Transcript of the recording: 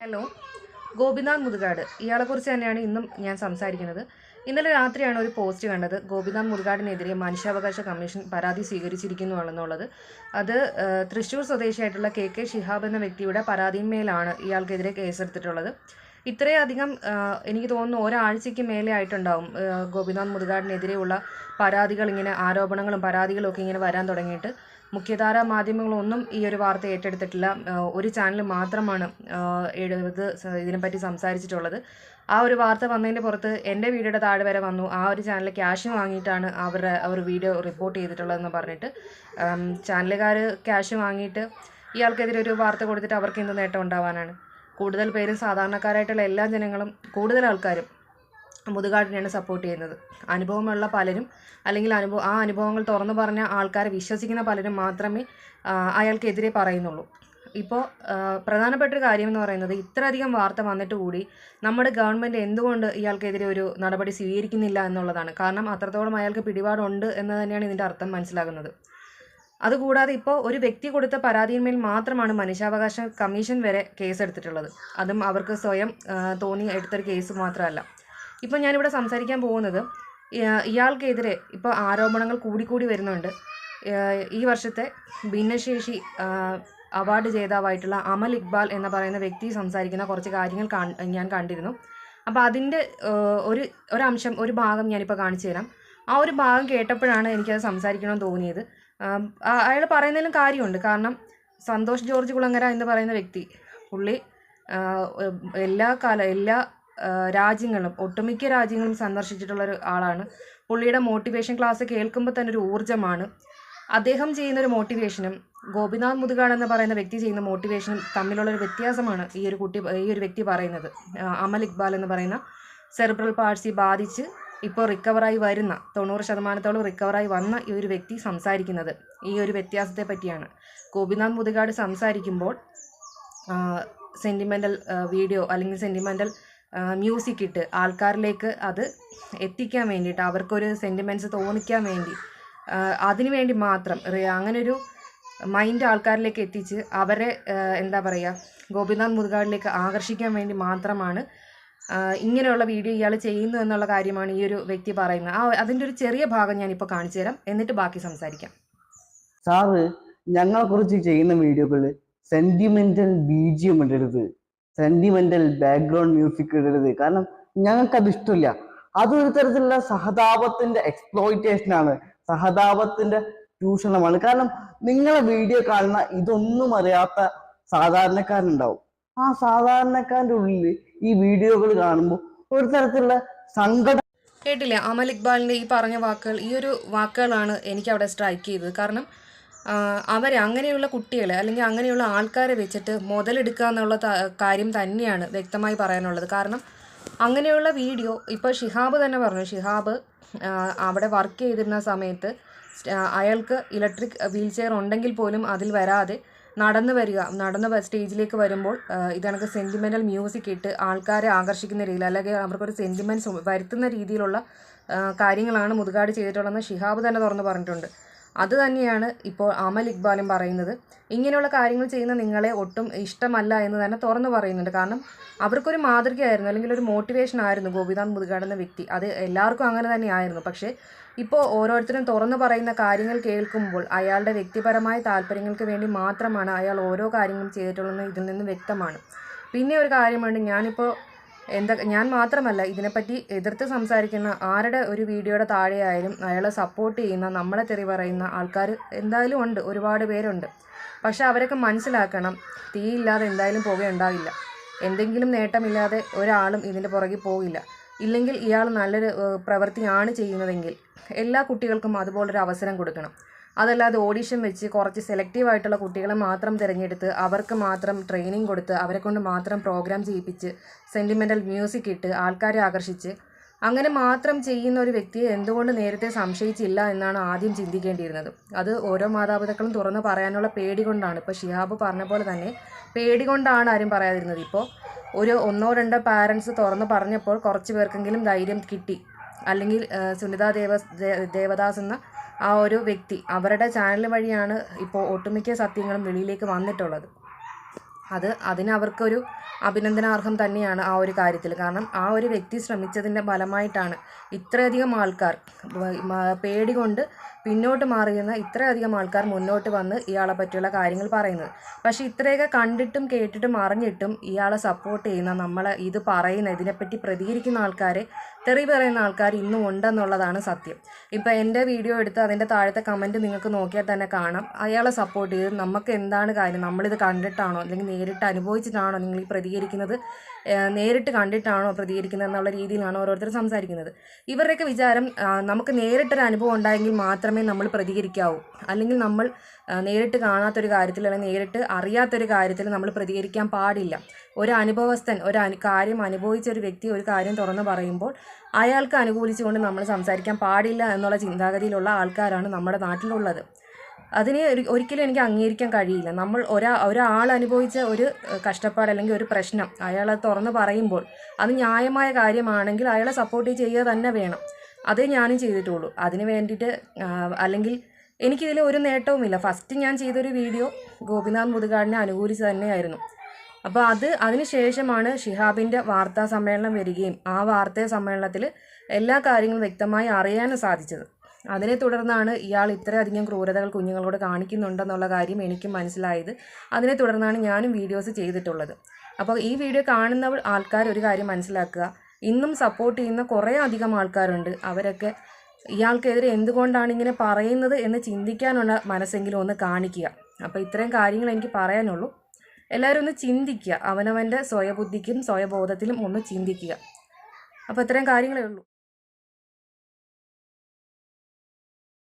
Hello. Gopinath Muthukad. ഇയാളെക്കുറിച്ച് തന്നെയാണ് ഇന്നും ഞാൻ സംസാരിക്കുന്നത്. ഇന്നലെ രാത്രിയാണ് ഒരു പോസ്റ്റ് കണ്ടത്. ഗോപിനാഥ് മുതുകാടിനെതിരെ മനുഷ്യാവകാശ കമ്മീഷൻ പരാതി സ്വീകരിച്ചിരിക്കുന്നു എന്നുള്ളത് അത് തൃശ്ശൂർ സ്വദേശിയായിട്ടുള്ള കെ കെ ഷിഹാബ് എന്ന വ്യക്തിയുടെ പരാതിന്മേലാണ് ഇയാൾക്കെതിരെ കേസെടുത്തിട്ടുള്ളത്. ഇത്രയധികം എനിക്ക് തോന്നുന്നു ഒരാഴ്ചയ്ക്ക് മേലെ ആയിട്ടുണ്ടാവും ഗോപിനാഥ് മുതുകാടിനെതിരെയുള്ള പരാതികൾ ഇങ്ങനെ ആരോപണങ്ങളും പരാതികളും ഒക്കെ ഇങ്ങനെ വരാൻ തുടങ്ങിയിട്ട്. മുഖ്യധാര മാധ്യമങ്ങളൊന്നും ഈ ഒരു വാർത്ത ഏറ്റെടുത്തിട്ടില്ല. ഒരു ചാനൽ മാത്രമാണ് ഇത് ഇതിനെപ്പറ്റി സംസാരിച്ചിട്ടുള്ളത്. ആ ഒരു വാർത്ത വന്നതിന്റെ പുറത്ത് എന്റെ വീഡിയോയുടെ താഴെ വരെ വന്നു. ആ ഒരു ചാനൽ ക്യാഷ് വാങ്ങിയിട്ടാണ് അവരുടെ അവർ വീഡിയോ റിപ്പോർട്ട് ചെയ്തിട്ടുള്ളതെന്ന് പറഞ്ഞിട്ട് ചാനലുകാർ ക്യാഷ് വാങ്ങിയിട്ട് ഇയാൾക്കെതിരെ ഒരു വാർത്ത കൊടുത്തിട്ട് അവർക്ക് എന്ത് നേട്ടം ഉണ്ടാവാനാണ്. കൂടുതൽ പേരും സാധാരണക്കാരായിട്ടുള്ള എല്ലാ ജനങ്ങളും കൂടുതൽ ആൾക്കാരും മുതുകാടിനെയാണ് സപ്പോർട്ട് ചെയ്യുന്നത്. അനുഭവമുള്ള പലരും അല്ലെങ്കിൽ അനുഭവം ആ അനുഭവങ്ങൾ തുറന്നു പറഞ്ഞ ആൾക്കാരെ വിശ്വസിക്കുന്ന പലരും മാത്രമേ അയാൾക്കെതിരെ പറയുന്നുള്ളൂ. ഇപ്പോൾ പ്രധാനപ്പെട്ട ഒരു കാര്യം എന്ന് പറയുന്നത് ഇത്രയധികം വാർത്ത വന്നിട്ട് കൂടി നമ്മുടെ ഗവൺമെന്റ് എന്തുകൊണ്ട് ഇയാൾക്കെതിരെ ഒരു നടപടി സ്വീകരിക്കുന്നില്ല എന്നുള്ളതാണ്. കാരണം അത്രത്തോളം അയാൾക്ക് പിടിപാടുണ്ട് എന്ന് തന്നെയാണ് ഇതിന്റെ അർത്ഥം മനസ്സിലാകുന്നത്. അതുകൂടാതെ ഇപ്പോൾ ഒരു വ്യക്തി കൊടുത്ത പരാതിയിന്മേൽ മാത്രമാണ് മനുഷ്യാവകാശ കമ്മീഷൻ വരെ കേസ് എടുത്തിട്ടുള്ളത് അതും അവർക്ക് സ്വയം തോന്നി എടുത്തൊരു കേസ് മാത്രമല്ല. ഇപ്പോൾ ഞാനിവിടെ സംസാരിക്കാൻ പോകുന്നത് ഇയാ- ഇയാൾക്കെതിരെ ഇപ്പോൾ ആരോപണങ്ങൾ കൂടിക്കൂടി വരുന്നുണ്ട്. ഈ വർഷത്തെ ഭിന്നശേഷി അവാർഡ് ജേതാവായിട്ടുള്ള അമൽ ഇക്ബാൽ എന്ന് പറയുന്ന വ്യക്തി സംസാരിക്കുന്ന കുറച്ച് കാര്യങ്ങൾ ഞാൻ കണ്ടിരുന്നു. അപ്പോൾ അതിന്റെ ഒരു ഒരംശം ഒരു ഭാഗം ഞാനിപ്പോൾ കാണിച്ചു തരാം. ആ ഒരു ഭാഗം കേട്ടപ്പോഴാണ് എനിക്കത് സംസാരിക്കണമെന്ന് തോന്നിയത്. അയാൾ പറയുന്നതിലും കാര്യമുണ്ട്. കാരണം സന്തോഷ് ജോർജ് കുളങ്ങര എന്ന് പറയുന്ന വ്യക്തി പുള്ളി എല്ലാ കാല എല്ലാ രാജ്യങ്ങളും ഒട്ടുമിക്ക രാജ്യങ്ങളും സന്ദർശിച്ചിട്ടുള്ള ഒരു ആളാണ്. പുള്ളിയുടെ മോട്ടിവേഷൻ ക്ലാസ് കേൾക്കുമ്പോൾ തന്നെ ഒരു ഊർജമാണ്. അദ്ദേഹം ചെയ്യുന്ന ഒരു മോട്ടിവേഷനും ഗോപിനാഥ് മുതുകാട് എന്ന് പറയുന്ന വ്യക്തി ചെയ്യുന്ന മോട്ടിവേഷനും തമ്മിലുള്ള ഒരു വ്യത്യാസമാണ് ഈ ഒരു കുട്ടി ഈ ഒരു വ്യക്തി പറയുന്നത്. അമൽ ഇക്ബാൽ എന്ന് പറയുന്ന സെറിബ്രൽ പാഴ്സി ബാധിച്ച് ഇപ്പോൾ റിക്കവറായി വരുന്ന തൊണ്ണൂറ് ശതമാനത്തോളം റിക്കവറായി വന്ന ഈ ഒരു വ്യക്തി സംസാരിക്കുന്നത്. ഈ ഒരു വ്യത്യാസത്തെ പറ്റിയാണ്. ഗോപിനാഥ് മുതുകാട് സംസാരിക്കുമ്പോൾ സെന്റിമെന്റൽ വീഡിയോ അല്ലെങ്കിൽ സെന്റിമെന്റൽ മ്യൂസിക് ഇട്ട് ആൾക്കാരിലേക്ക് അത് എത്തിക്കാൻ വേണ്ടിയിട്ട് അവർക്കൊരു സെന്റിമെന്റ്സ് തോന്നിക്കാൻ വേണ്ടി അതിനു വേണ്ടി മാത്രം അങ്ങനൊരു മൈൻഡ് ആൾക്കാരിലേക്ക് എത്തിച്ച് അവരെ എന്താ പറയുക ഗോപിനാഥ് മുതുകാടിലേക്ക് ആകർഷിക്കാൻ വേണ്ടി മാത്രമാണ് ഇങ്ങനെയുള്ള വീഡിയോ ഇയാൾ ചെയ്യുന്നു എന്നുള്ള കാര്യമാണ് ഈ ഒരു വ്യക്തി പറയുന്നത്. ആ അതിന്റെ ഒരു ചെറിയ ഭാഗം ഞാനിപ്പോൾ കാണിച്ചു തരാം. എന്നിട്ട് ബാക്കി സംസാരിക്കാം. സാറ് ഞങ്ങളെ കുറിച്ച് ചെയ്യുന്ന വീഡിയോകളിൽ സെന്റിമെന്റൽ ബീജിയം ഇടരുത് സെന്റിമെന്റൽ ബാക്ക്ഗ്രൗണ്ട് മ്യൂസിക് ഇടരുത്. കാരണം ഞങ്ങൾക്ക് അത് ഇഷ്ടമില്ല. അതൊരു തരത്തിലുള്ള സഹതാപത്തിന്റെ എക്സ്പ്ലോയിറ്റേഷൻ ആണ്. സഹതാപത്തിന്റെ ചൂഷണമാണ്. കാരണം നിങ്ങളെ വീഡിയോ കാണുന്ന ഇതൊന്നും അറിയാത്ത സാധാരണക്കാരുണ്ടാവും. ആ സാധാരണക്കാരന്റെ ഉള്ളിൽ ഈ വീഡിയോകൾ കാണുമ്പോൾ ഒരു തരത്തിലുള്ള സങ്കടം കേട്ടില്ലേ? അമൽ ഇക്ബാലിന്റെ ഈ പറഞ്ഞ വാക്കുകൾ ഈ ഒരു വാക്കുകളാണ് എനിക്ക് അവിടെ സ്ട്രൈക്ക് ചെയ്തത്. കാരണം ആ, അവരെ അങ്ങനെയുള്ള കുട്ടികളെ അല്ലെങ്കിൽ അങ്ങനെയുള്ള ആൾക്കാരെ വെച്ചിട്ട് മുതലെടുക്കുക എന്നുള്ള കാര്യം തന്നെയാണ് വ്യക്തമായി പറയാനുള്ളത്. കാരണം അങ്ങനെയുള്ള വീഡിയോ ഇപ്പോൾ ഷിഹാബ് തന്നെ പറഞ്ഞു ഷിഹാബ് അവിടെ വർക്ക് ചെയ്തിരുന്ന സമയത്ത് അയാൾക്ക് ഇലക്ട്രിക് വീൽ ചെയർ ഉണ്ടെങ്കിൽ പോലും അതിൽ വരാതെ നടന്നു വരിക നടന്ന് സ്റ്റേജിലേക്ക് വരുമ്പോൾ ഇതണക്ക് സെന്റിമെന്റൽ മ്യൂസിക് ഇട്ട് ആൾക്കാരെ ആകർഷിക്കുന്ന രീതിയിൽ അല്ലെങ്കിൽ അവർക്കൊരു സെന്റിമെന്റ്സ് വരുത്തുന്ന രീതിയിലുള്ള കാര്യങ്ങളാണ് മുതുകാട് ചെയ്തിട്ടുള്ളതെന്ന് ഷിഹാബ് തന്നെ തുറന്ന് പറഞ്ഞിട്ടുണ്ട്. അത് തന്നെയാണ് ഇപ്പോൾ അമൽ ഇക്ബാലും പറയുന്നത്. ഇങ്ങനെയുള്ള കാര്യങ്ങൾ ചെയ്യുന്ന നിങ്ങളെ ഒട്ടും ഇഷ്ടമല്ല എന്ന് തന്നെ തുറന്നു പറയുന്നുണ്ട്. കാരണം അവർക്കൊരു മാതൃകയായിരുന്നു അല്ലെങ്കിൽ ഒരു മോട്ടിവേഷൻ ആയിരുന്നു ഗോപിനാഥ് മുതുകാട് എന്ന വ്യക്തി. അത് എല്ലാവർക്കും അങ്ങനെ തന്നെ ആയിരുന്നു. പക്ഷേ ഇപ്പോൾ ഓരോരുത്തരും തുറന്നു പറയുന്ന കാര്യങ്ങൾ കേൾക്കുമ്പോൾ അയാളുടെ വ്യക്തിപരമായ താല്പര്യങ്ങൾക്ക് വേണ്ടി മാത്രമാണ് അയാൾ ഓരോ കാര്യങ്ങളും ചെയ്തിട്ടുള്ളതെന്ന് ഇതിൽ നിന്ന് വ്യക്തമാണ്. പിന്നെ ഒരു കാര്യമുണ്ട് ഞാനിപ്പോൾ എന്താ ഞാൻ മാത്രമല്ല ഇതിനെപ്പറ്റി എതിർത്ത് സംസാരിക്കുന്ന ആരുടെ ഒരു വീഡിയോയുടെ താഴെയായാലും അയാളെ സപ്പോർട്ട് ചെയ്യുന്ന നമ്മളെ തെറി പറയുന്ന ആൾക്കാർ എന്തായാലും ഉണ്ട് ഒരുപാട് പേരുണ്ട്. പക്ഷേ അവരൊക്കെ മനസ്സിലാക്കണം തീയില്ലാതെ എന്തായാലും പുകയുണ്ടാവില്ല. എന്തെങ്കിലും നേട്ടമില്ലാതെ ഒരാളും ഇതിന്റെ പുറകിൽ പോകില്ല ഇല്ലെങ്കിൽ ഇയാൾ നല്ലൊരു പ്രവൃത്തിയാണ് ചെയ്യുന്നതെങ്കിൽ എല്ലാ കുട്ടികൾക്കും അതുപോലൊരു അവസരം കൊടുക്കണം. അതല്ലാതെ ഓഡിഷൻ വെച്ച് കുറച്ച് സെലക്റ്റീവ് ആയിട്ടുള്ള കുട്ടികളെ മാത്രം തിരഞ്ഞെടുത്ത് അവർക്ക് മാത്രം ട്രെയിനിങ് കൊടുത്ത് അവരെ കൊണ്ട് മാത്രം പ്രോഗ്രാം ചെയ്യിപ്പിച്ച് സെന്റിമെന്റൽ മ്യൂസിക് ഇട്ട് ആൾക്കാരെ ആകർഷിച്ച് അങ്ങനെ മാത്രം ചെയ്യുന്ന ഒരു വ്യക്തിയെ എന്തുകൊണ്ട് നേരത്തെ സംശയിച്ചില്ല എന്നാണ് ആദ്യം ചിന്തിക്കേണ്ടിയിരുന്നത്. അത് ഓരോ മാതാപിതാക്കളും തുറന്ന് പറയാനുള്ള പേടി കൊണ്ടാണ്. ഇപ്പോൾ ഷിഹാബ് പറഞ്ഞ പോലെ തന്നെ പേടി കൊണ്ടാണ് ആരും പറയാതിരുന്നത്. ഇപ്പോൾ ഒരു ഒന്നോ രണ്ടോ പാരൻസ് തുറന്ന് പറഞ്ഞപ്പോൾ കുറച്ച് പേർക്കെങ്കിലും ധൈര്യം കിട്ടി. അല്ലെങ്കിൽ സുനിതാ ദേവ ദേവദാസ് എന്ന ആ ഒരു വ്യക്തി അവരുടെ ചാനൽ വഴിയാണ് ഇപ്പോൾ ഒട്ടുമിക്ക സത്യങ്ങളും വെളിയിലേക്ക് വന്നിട്ടുള്ളത്. അത് അതിന് അവർക്കൊരു അഭിനന്ദനാർഹം തന്നെയാണ് ആ ഒരു കാര്യത്തിൽ കാരണം ആ ഒരു വ്യക്തി ശ്രമിച്ചതിന്റെ ഫലമായിട്ടാണ് ഇത്രയധികം ആൾക്കാർ പേടി കൊണ്ട് പിന്നോട്ട് മാറിയുന്ന ഇത്രയധികം ആൾക്കാർ മുന്നോട്ട് വന്ന് ഇയാളെ പറ്റിയുള്ള കാര്യങ്ങൾ പറയുന്നത്. പക്ഷേ ഇത്രയൊക്കെ കണ്ടിട്ടും കേട്ടിട്ടും അറിഞ്ഞിട്ടും ഇയാളെ സപ്പോർട്ട് ചെയ്യുന്ന നമ്മളെ ഇത് പറയുന്ന ഇതിനെപ്പറ്റി പ്രതികരിക്കുന്ന ആൾക്കാരെ തെറി പറയുന്ന ആൾക്കാർ ഇന്നും ഉണ്ടെന്നുള്ളതാണ് സത്യം. ഇപ്പം എന്റെ വീഡിയോ എടുത്ത് അതിന്റെ താഴത്തെ കമന്റ് നിങ്ങൾക്ക് നോക്കിയാൽ തന്നെ കാണാം. അയാളെ സപ്പോർട്ട് ചെയ്ത് നമുക്ക് എന്താണ് കാര്യം? നമ്മളിത് കണ്ടിട്ടാണോ? അല്ലെങ്കിൽ നേരിട്ട് അനുഭവിച്ചിട്ടാണോ നിങ്ങൾ പ്രതികരിക്കുന്നത്? നേരിട്ട് കണ്ടിട്ടാണോ പ്രതികരിക്കുന്നത് എന്നുള്ള രീതിയിലാണ് ഓരോരുത്തർ സംസാരിക്കുന്നത്. ഇവരുടെയൊക്കെ വിചാരം നമുക്ക് നേരിട്ടൊരു അനുഭവം ഉണ്ടായെങ്കിൽ മാത്രമേ നമ്മൾ പ്രതികരിക്കാവൂ. അല്ലെങ്കിൽ നമ്മൾ നേരിട്ട് കാണാത്തൊരു കാര്യത്തിൽ അല്ലെങ്കിൽ നേരിട്ട് അറിയാത്തൊരു കാര്യത്തിൽ നമ്മൾ പ്രതികരിക്കാൻ പാടില്ല. ഒരു അനുഭവസ്ഥൻ ഒരു കാര്യം അനുഭവിച്ച ഒരു വ്യക്തി ഒരു കാര്യം തുറന്നു പറയുമ്പോൾ അയാൾക്ക് അനുകൂലിച്ചുകൊണ്ട് നമ്മൾ സംസാരിക്കാൻ പാടില്ല എന്നുള്ള ചിന്താഗതിയിലുള്ള ആൾക്കാരാണ് നമ്മുടെ നാട്ടിലുള്ളത്. അതിനെ ഒരു ഒരിക്കലും എനിക്ക് അംഗീകരിക്കാൻ കഴിയില്ല. നമ്മൾ ഒരാ ഒരാൾ അനുഭവിച്ച ഒരു കഷ്ടപ്പാട് അല്ലെങ്കിൽ ഒരു പ്രശ്നം അയാൾ അത് തുറന്ന് പറയുമ്പോൾ അത് ന്യായമായ കാര്യമാണെങ്കിൽ അയാളെ സപ്പോർട്ട് ചെയ്യുക തന്നെ വേണം. അതേ ഞാനും ചെയ്തിട്ടുള്ളൂ. അതിന് വേണ്ടിയിട്ട് അല്ലെങ്കിൽ എനിക്കിതിൽ ഒരു നേട്ടവുമില്ല. ഫസ്റ്റ് ഞാൻ ചെയ്തൊരു വീഡിയോ ഗോപിനാഥ് മുതുകാടിനെ അനുകൂലിച്ച് തന്നെയായിരുന്നു. അപ്പോൾ അത് അതിന് ശേഷമാണ് ഷിഹാബിന്റെ വാർത്താ സമ്മേളനം വരികയും ആ വാർത്താ സമ്മേളനത്തിൽ എല്ലാ കാര്യങ്ങളും വ്യക്തമായി അറിയാനും സാധിച്ചത്. അതിനെ തുടർന്നാണ് ഇയാൾ ഇത്രയധികം ക്രൂരതകൾ കുഞ്ഞുങ്ങളോട് കാണിക്കുന്നുണ്ടെന്നുള്ള കാര്യം എനിക്കും മനസ്സിലായത്. അതിനെ തുടർന്നാണ് ഞാനും വീഡിയോസ് ചെയ്തിട്ടുള്ളത്. അപ്പോൾ ഈ വീഡിയോ കാണുന്ന ആൾക്കാർ ഒരു കാര്യം മനസ്സിലാക്കുക. ഇന്നും സപ്പോർട്ട് ചെയ്യുന്ന കുറേ അധികം ആൾക്കാരുണ്ട്. അവരൊക്കെ ഇയാൾക്കെതിരെ എന്തുകൊണ്ടാണ് ഇങ്ങനെ പറയുന്നത് എന്ന് ചിന്തിക്കാനുള്ള മനസ്സെങ്കിലും ഒന്ന് കാണിക്കുക. അപ്പോൾ ഇത്രയും കാര്യങ്ങൾ എനിക്ക് പറയാനുള്ളൂ. എല്ലാവരും ഒന്ന് ചിന്തിക്കുക. അവനവന്റെ സ്വയബുദ്ധിക്കും സ്വയബോധത്തിലും ഒന്ന് ചിന്തിക്കുക. അപ്പോൾ ഇത്രയും കാര്യങ്ങളേ ഉള്ളൂ.